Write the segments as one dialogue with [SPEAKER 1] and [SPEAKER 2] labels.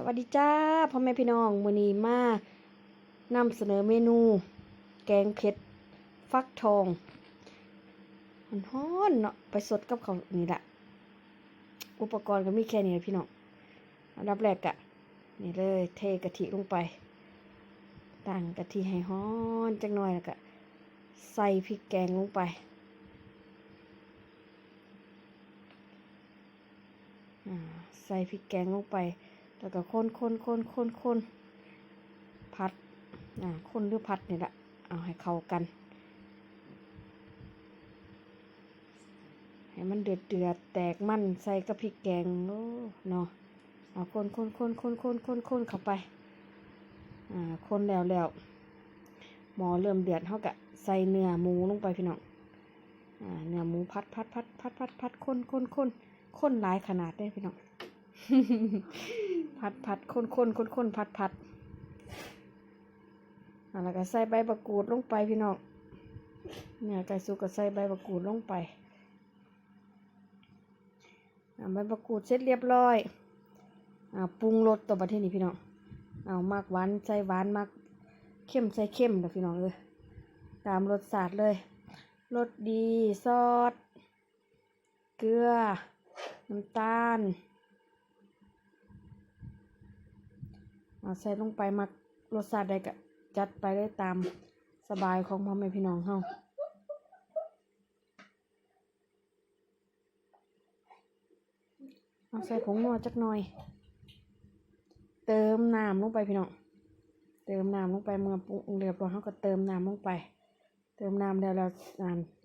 [SPEAKER 1] สวัสดีจ้าพ่อแม่พี่น้องมื้อนี้มานำเสนอเมนู แกงเผ็ดฟักทองมันฮ้อนเนาะไปสดกับเขานี่แหละอุปกรณ์ก็มีแค่นี้แหละพี่น้องอันดับแรกกะนี่เลยเทกะทิลงไปตั้งกะทิให้ฮ้อนจักหน่อยแล้วก็ใส่พริกแกงลงไปใส่พริกแกงลงไป แล้วก็คนคนคนคนคนพัดอ่าคนหรือพัดนี่แหละเอาให้เข้ากัน ให้มันเดือดเดือดแตกมันใส่กระพริกแกงโอ้เนาะเอาคนคนคนคนคนคนคนเข้าไปอ่าคนแล้วแล้วหมอเริ่มเดือดเท่ากับใส่เนื้อหมูลงไปพี่น้องอ่าเนื้อหมูพัดพัดพัดพัดพัดพัดคนคนคนคนหลายขนาดได้พี่น้อง ผัดผัดคนคนคนคนผัดผัดอะแล้วก็ใส่ใบมะกรูดลงไปพี่น้องเนี่ยไก่สุกก็ใส่ใบมะกรูดลงไปอะใบมะกรูดเสร็จเรียบร้อยอะปรุงรสตัวประเทศนี้พี่น้องเอามากหวานใส่หวานมากเข้มใส่เข้มเด้อพี่น้องเลยตามรสชาติเลยรสดีซอสเกลือน้ำตาล เอา ใส่ลงไปมักรสชาติใดก็จัดไปได้ตามสบายของพ่อแม่พี่น้องเฮาเอาใส่ผงนัวจักหน่อย เติมน้ำลงไปพี่น้อง เติมน้ำลงไปเมื่อปรุงเรียบร้อยเฮาก็เติมน้ำลงไป เติมน้ำแล้วแล้ว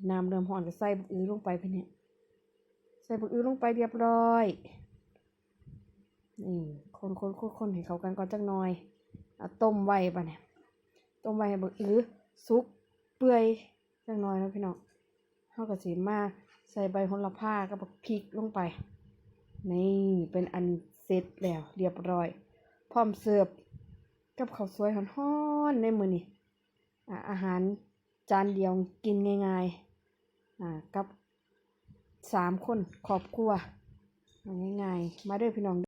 [SPEAKER 1] น้ำเริ่มร้อนก็ใส่บุกอื้อลงไปพี่เนี่ยใส่บุกอื้อลงไปเรียบร้อย นี่คนคนคนคนให้เขากันก่อนจักหน่อยเอาต้มไว้ปะเนี่ยต้มไว้ให้เบิกอื้อสุกเปื่อยจักหน่อยนะพี่น้องเฮาก็สิมาใส่ใบโหระพากับพริกลงไป นี่เป็นอันเสร็จแล้ว เรียบร้อย พร้อมเสิร์ฟกับข้าวสวยฮ้อนๆในมือนี่อาหารจานเดียวกินง่ายๆอ่ากับสามคนครอบครัวง่ายๆ มาด้อพี่น้อง